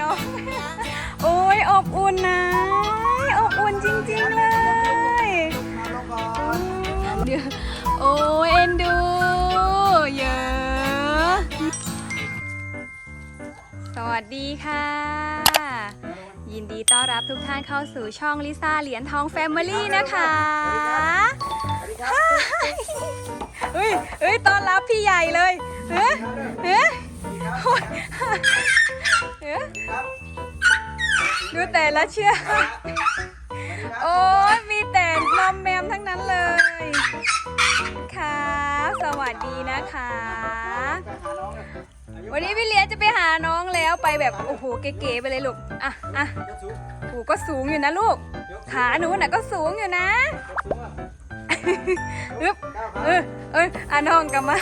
น้องโอ้ยอบอุ่นนะอบอุ่นจริงๆเลยเดี๋ยวโอ้ยเอ็นดูเยอะสวัสดีค่ะ ยินดีต้อนรับทุกท่านเข้าสู่ช่องลิซ่าเหรียญทองแฟมิลี่นะคะเฮ้ยเฮ้ยต้อนรับพี่ใหญ่เลยเฮ้ยเฮ้ย โอ๊ยเฮ้ยดูแต่ละเชือกโอ้ยมีแต่มอมแมมทั้งนั้นเลย ค่ะ สวัสดีนะคะ วันนี้พี่เลี้ยงจะไปหาน้องแล้วไปแบบ โอ้โหเก๋ๆไปเลยลูก อะอะโอ้ก็สูงอยู่นะลูก ขาหนูน่ะก็สูงอยู่นะอึ๊บเออเอออะน้องกลับมา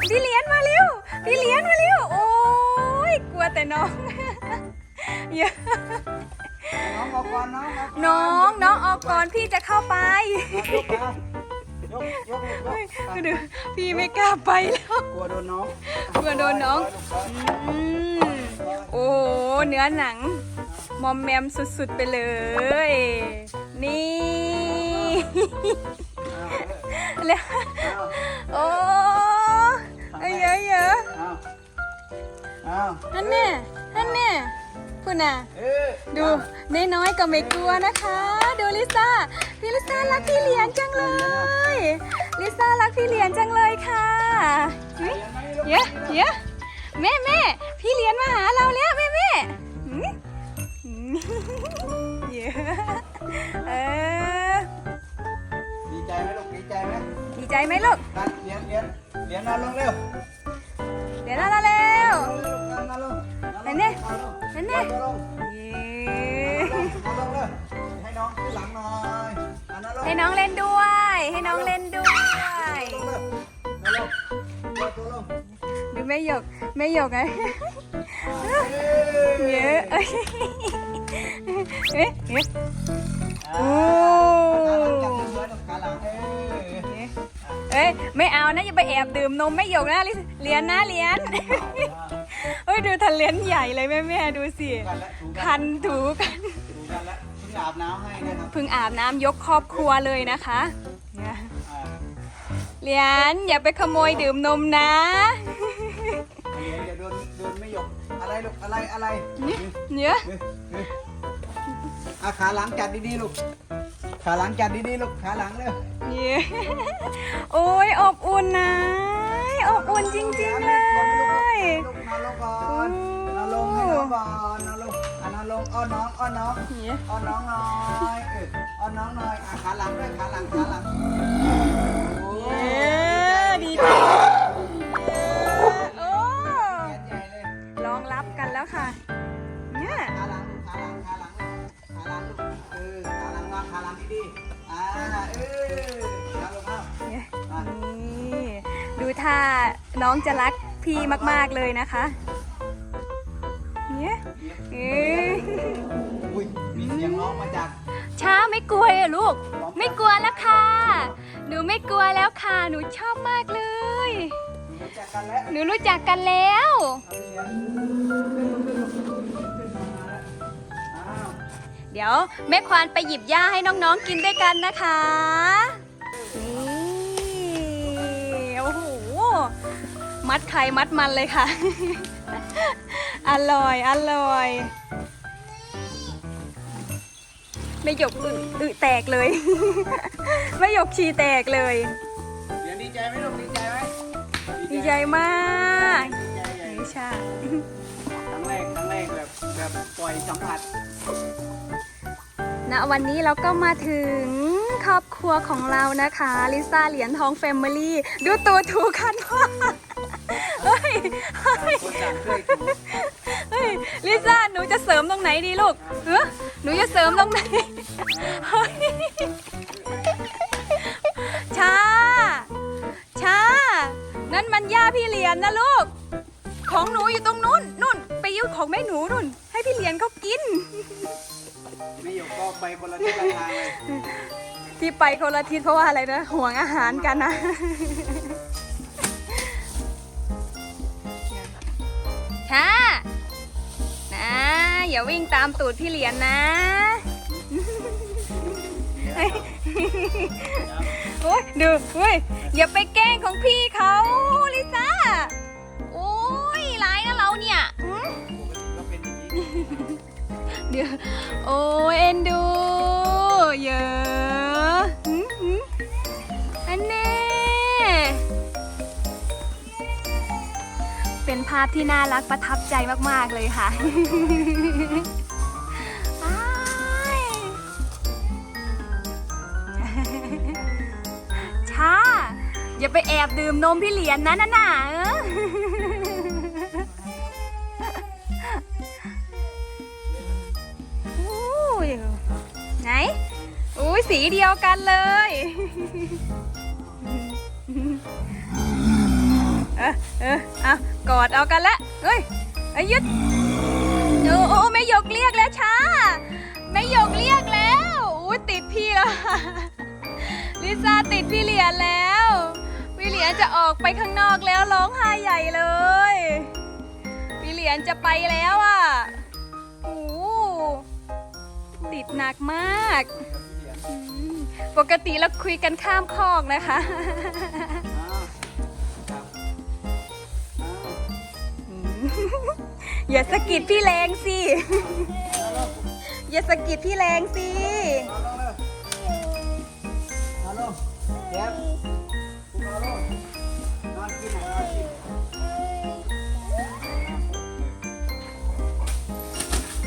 พี่เลี้ยงมาเร็ว พี่เลี้ยงมาเร็ว โอ้ ยกลัวแต่น้องเยอะน้องออกก่อนน้องออกก่อนน้องน้องออกก่อนพี่จะเข้าไปยกมายกยกยกดูพี่ไม่กล้าไปแล้วกลัวโดนน้องกลัวโดนน้องอืมโอ้เนื้อหนัง มอมแมมสุดๆไปเลย นี่ แล้วโอ้ นั่นแน่นั่นแน่คุณน่ะ เอ๊ะดูน้อยๆก็ไม่กลัวนะคะ ดูลิซ่า พี่ลิซ่ารักพี่เหรียญจังเลย ลิซ่ารักพี่เหรียญจังเลยค่ะเฮ้ยเยอะเยอะแม่แม่พี่เหรียญมาหาเราแล้วแม่แม่หืมหืมเยอะเออดีใจไหมลูกดีใจไหมดีใจไหมลูกกันเรียนเรียนเรียนนอนลงเร็วเดี๋ยวเราเร็วนอนลงนอนลงไหนเนี่ยไหนเนี่ยนอนลงเย้นอนลงเลยให้น้องขึ้นหลังหน่อยอะนอนลงให้น้องเล่นด้วย ให้น้องเล่นด้วยนอนลงนอนตัวลงดูแม่หยกแม่หยกไงเอ๊ะเยอะเอ้ยเอ๊ะเอ๊ะโอ้ขาหลังจับมือไว้ตรงขาหลังเอ๊ะเอ้ยไม่เอานะอย่าไปแอบดื่มนมแม่หยกนะลิเหรียญนะเหรียญเฮ้ย ดูทะเลนใหญ่เลยแม่แม่ๆดูสิกันแล้วถูกันคันถูกันถูกันแล้วเพิ่งอาบน้ำให้นะครับเพิ่งอาบน้ำยกครอบครัวเลยนะคะเนี่ยอ่าเหรียญอย่าไปขโมยดื่มนมนะ เดี๋ยวอย่าโดนโดนไม่หยกอะไรลูกอะไรอะไรเนี่ยเนี่ยเฮ้ยเฮ้ยอะขาหลังจัดดีๆลูกขาหลังจัดดีๆลูกขาหลังเร็วเนี่ยโอ้ยอบอุ่นนะ อบอุ่นจริงๆเลยลูก นอนลงก่อนนอนลงให้น้องก่อนนอนลงอะนอนลงอ้อนน้องอ้อนน้องเนี่ยอ้อนน้องหน่อยเอออ้อนน้องหน่อยอะขาหลังด้วยขาหลังขาหลังโอ้เย้ดีใจโอ้ใหญ่เลยรองรับกันแล้วค่ะ เนี่ยขาหลังลูกขาหลังขาหลังขาหลังลูกเออขาหลังวางขาหลังดีๆอ่าเออขาลงเอาเนี่ยนี่ดูท่าน้องจะรัก พี่มาก ๆ เลยนะคะเนี่ยเอ้ยอุ้ยมีเสียงร้องมาจากช้าไม่กลัวเลยเหรอลูก ไม่กลัวแล้วค่ะ หนูไม่กลัวแล้วค่ะ หนูชอบมากเลย รู้จักกันแล้วหนูรู้จักกันแล้ว เอาเสียงขึ้นมาแล้วอ้าวเดี๋ยวแม่ควานไปหยิบหญ้าให้น้องๆกินด้วยกันนะคะ นี่ มัดไข่มัดมันเลยค่ะ อร่อยอร่อยไม่หยกอึอึแตกเลย ไม่หยกชีแตกเลยเสียงดีใจไหมลูกดีใจไหมดีใจมากดีใจใหญ่นี่ใช่ครั้งแรกครั้งแรกแบบแบบปล่อยสัมผัสณวันนี้เราก็มาถึงครอบครัวของเรานะคะ ลิซ่าเหรียญทองแฟมิลี่ ดูตัวถูกกันมาก เฮ้ยเฮ้ยคนต่างเคยถูกเฮ้ยลิซ่าหนูจะเสริมตรงไหนดีลูกเออหนูจะเสริมตรงไหนเฮ้ยช้า ช้า นั่นมันย่าพี่เหรียญนะลูก ของหนูอยู่ตรงนู้นนู่น ไปยุ่ของแม่หนูนู่น ให้พี่เหรียญเขากิน ไม่อยู่ก็ไปคนละทิศละทางเลยที่ไปคนละทิศเพราะว่าอะไรนะห่วงอาหารกันนะ ค่ะนะ อย่าวิ่งตามตูดพี่เหรียญนะ โอ้ยดูเฮ้ยอย่าไปแกล้งของพี่เขาลิซ่า โอ้ยร้ายนะเราเนี่ยหืมก็เป็นอย่างนี้เดี๋ยว โอ้ยเอ็นดู เยอะ ภาพที่น่ารักประทับใจมาก ๆ เลยค่ะอ้ายช้า อย่าไปแอบดื่มนมพี่เหรียญนะน่ะน่ะเอออุ้ยไหน อุ้ยสีเดียวกันเลย เออเออเอากอดเอากันละเฮ้ยไอ้ยึดโอ้โอ้ไม่ยกเรียกแล้วช้าไม่ยกเรียกแล้วอุ้ติดพี่แล้วลิซ่าติดพี่เหรียญแล้วพี่เหรียญจะออกไปข้างนอกแล้วร้องไห้ใหญ่เลยพี่เหรียญจะไปแล้วอะโอ้ติดหนักมาก ปกติเราคุยกันข้ามคอกนะคะ อย่าสะกิดพี่แรงสิ อย่าสะกิดพี่แรงสิ เอาลงเดี๋ยวเอาลงนอนกินหน่อย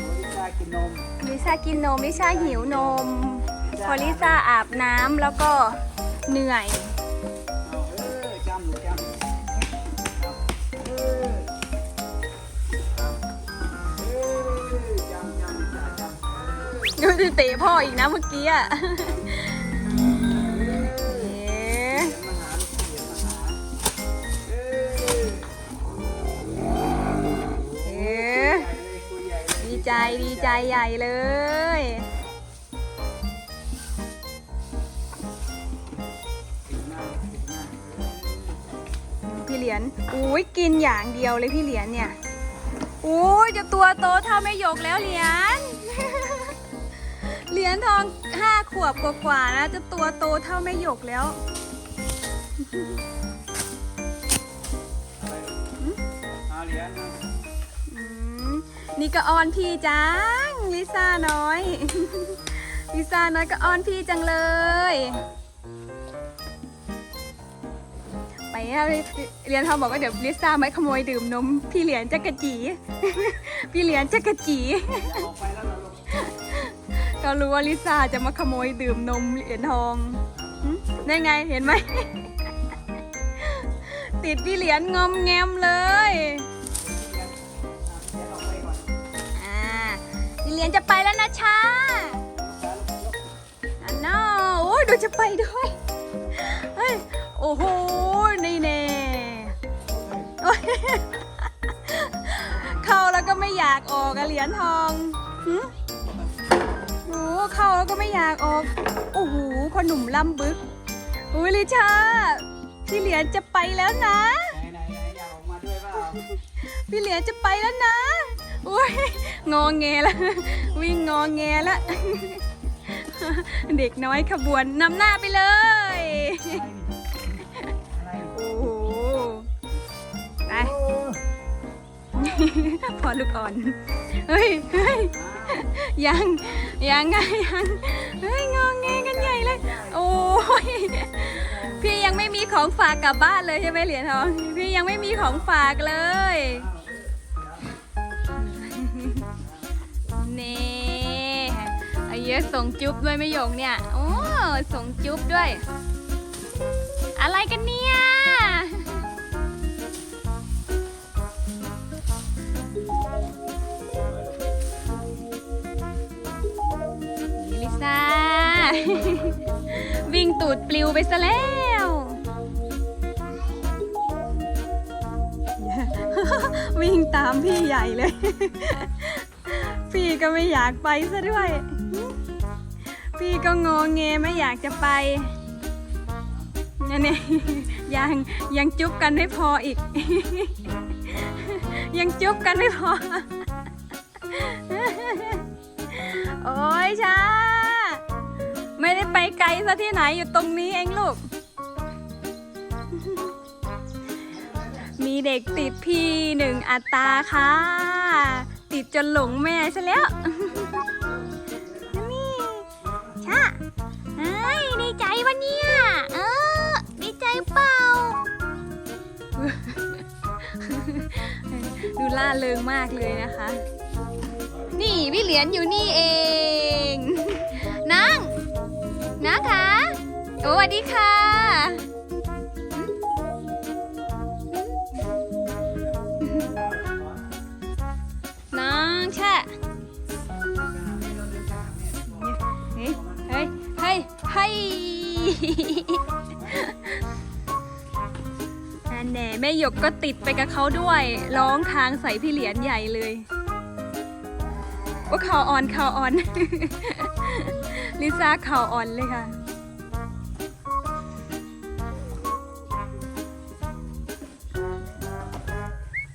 นอนกินลิซ่ากินนมลิซ่ากินนมลิซ่าหิวนม พอลิซ่าอาบน้ำแล้วก็เหนื่อยำเออดูสิเตะพ่ออีกนะเมื่อกี้อะเอ๊ะเดี๋ยวมาหาลูกเยวมาหาเออเอ๊ะคุยใหญ่เลยดีใจดีใจใหญ่เลยพี่เหรียญอุ้ยกินอย่างเดียวเลยพี่เหรียญเนี่ยอุ้ยจะตัวโตเท่าแม่ยกแล้วเหรียญ เหรียญทองห้าขวบกว่าๆนะจะตัวโตเท่าแม่หยกแล้วเอาเหรียญนะอืมนี่ก็ออนพี่จัง ลิซ่าน้อย ลิซ่าน้อยก็ออนพี่จังเลย ไปนะเรียนทองบอกว่าเดี๋ยวลิซ่าไม่ขโมยดื่มนม พี่เหรียญจะกระจี พี่เหรียญจะกระจีอย่าออกไปแล้วเราลง ก็รู้ว่าลิซ่าจะมาขโมยดื่มนมเหรียญทองได้ไงเห็นไหม ติดพี่เหรียญงอมแงมเลยเหรียญเหรียญออกไปก่อนอ่าพี่เหรียญจะไปแล้วนะชาอันน่าโอ้ยดูจะไปด้วยเฮ้ยโอ้โหนี่แน่เข้าแล้วก็ไม่อยากออกอะเหรียญทองหึโอ้โห เข้าแล้วก็ไม่อยากออก โอ้โหพอหนุ่มล่ำบึก อุ้ยลิชาพี่เหรียญจะไปแล้วนะ ไหนไหนไหนอยากออกมาด้วยเปล่าพี่เหรียญจะไปแล้วนะ อุ้ยงอแงแล้ววิ่งงอแงแล้วเด็กน้อยขบวนนำหน้าไปเลย อะไรโอ้โห ไป พอลูกอ่อน เฮ้ยเฮ้ย ยังยังไงยังเฮ้ยงองแงกันใหญ่เลย โอ้ยพี่ยังไม่มีของฝากกลับบ้านเลยใช่ไหมเหรียญทองพี่ยังไม่มีของฝากเลยนี่ไอ้เยอะส่งจุ๊บด้วยไม่หยงเนี่ยโอ้ส่งจุ๊บด้วย อะไรกันเนี่ย วิ่งตูดปลิวไปซะแล้ว วิ่งตามพี่ใหญ่เลย พี่ก็ไม่อยากไปซะด้วย พี่ก็งอแงไม่อยากจะไปนั่นเองยังยังจุ๊บกันไม่พออีก ยังจุ๊บกันไม่พอ โอ้ยชา ไม่ได้ไปไกลซะที่ไหนอยู่ตรงนี้เองลูก มีเด็กติดพี่หนึ่งอัตราค่ะ ติดจนหลงแม่ซะแล้วนี่ชาเฮ้ยดีใจวะเนี่ย เออดีใจเปล่า ดูล่าเริงมากเลยนะคะ นี่พี่เหรียญอยู่นี่เอง คะโอ้สวัสดีค่ะ น้องแช่เฮ้ย เฮ้ย เฮ้ยเฮ้ยอันแน่แม่หยกก็ติดไปกับเขาด้วย ร้องทางใส่พี่เหรียญใหญ่เลยว่าขาวอ่อนขาวอ่อน ลิซ่าข่าวอ่อนเลยค่ะ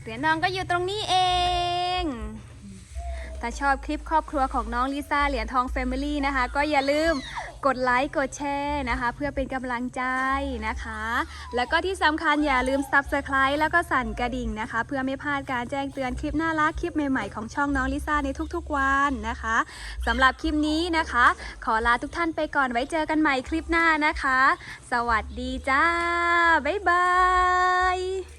เหรียญทองก็อยู่ตรงนี้เองถ้าชอบคลิปครอบครัวของน้องลิซ่าเหรียญทองแฟมิลี่นะคะ ก็อย่าลืม กดไลค์กดแชร์นะคะ เพื่อเป็นกำลังใจนะคะ แล้วก็ที่สำคัญอย่าลืม Subscribe แล้วก็สั่นกระดิ่งนะคะ เพื่อไม่พลาดการแจ้งเตือนคลิปน่ารักคลิปใหม่ๆของช่องน้องลิซ่าในทุกๆวันนะคะสำหรับคลิปนี้นะคะ ขอลาทุกท่านไปก่อนไว้เจอกันใหม่คลิปหน้านะคะ สวัสดีจ้า บ๊ายบาย